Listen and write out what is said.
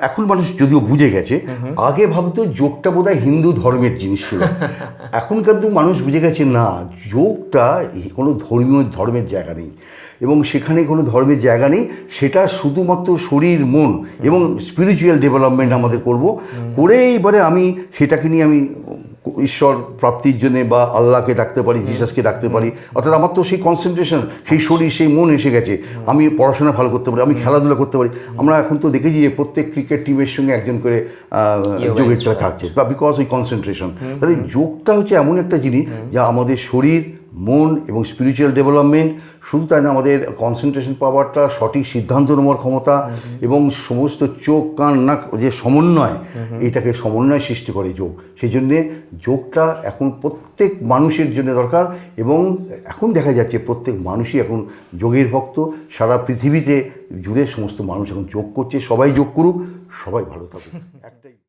এখন মানুষ যদিও বুঝে গেছে আগে ভাবতো যোগটা বোধহয় হিন্দু ধর্মের জিনিস ছিল। এখনকার তো মানুষ বুঝে গেছে না যোগটা কোনো ধর্মীয় ধর্মের জায়গা নেই। এবং সেখানে কোনো ধর্মের জায়গা নেই সেটা শুধুমাত্র শরীর মন এবং স্পিরিচুয়াল ডেভেলপমেন্ট আমাদের করব। করে এবারে আমি সেটাকে নিয়ে আমি ঈশ্বর প্রাপ্তির জন্যে বা আল্লাহকে ডাকতে পারি জিসাসকে ডাকতে পারি অর্থাৎ আমার তো সেই কনসেন্ট্রেশন সেই শরীর সেই মন এসে গেছে। আমি পড়াশোনা ভালো করতে পারি আমি খেলাধুলা করতে পারি। আমরা এখন তো দেখেছি যে প্রত্যেক ক্রিকেট টিমের সঙ্গে একজন করে যোগের থাকছে বা বিকজ ওই কনসেন্ট্রেশন তাহলে যোগটা হচ্ছে এমন একটা জিনিস যা আমাদের শরীর মন এবং স্পিরিচুয়াল ডেভেলপমেন্ট শুধু তাই না, আমাদের কনসেন্ট্রেশন পাওয়ারটা সঠিক সিদ্ধান্ত নেওয়ার ক্ষমতা এবং সমস্ত চোখ, কান, নাক যে সমন্বয়, এটাকে সমন্বয় সৃষ্টি করে যোগ। সেই জন্যে যোগটা এখন প্রত্যেক মানুষের জন্য দরকার এবং এখন দেখা যাচ্ছে প্রত্যেক মানুষই এখন যোগের ভক্ত। সারা পৃথিবীতে জুড়ে সমস্ত মানুষ এখন যোগ করছে। সবাই যোগ করুক, সবাই ভালো থাকুক। একটাই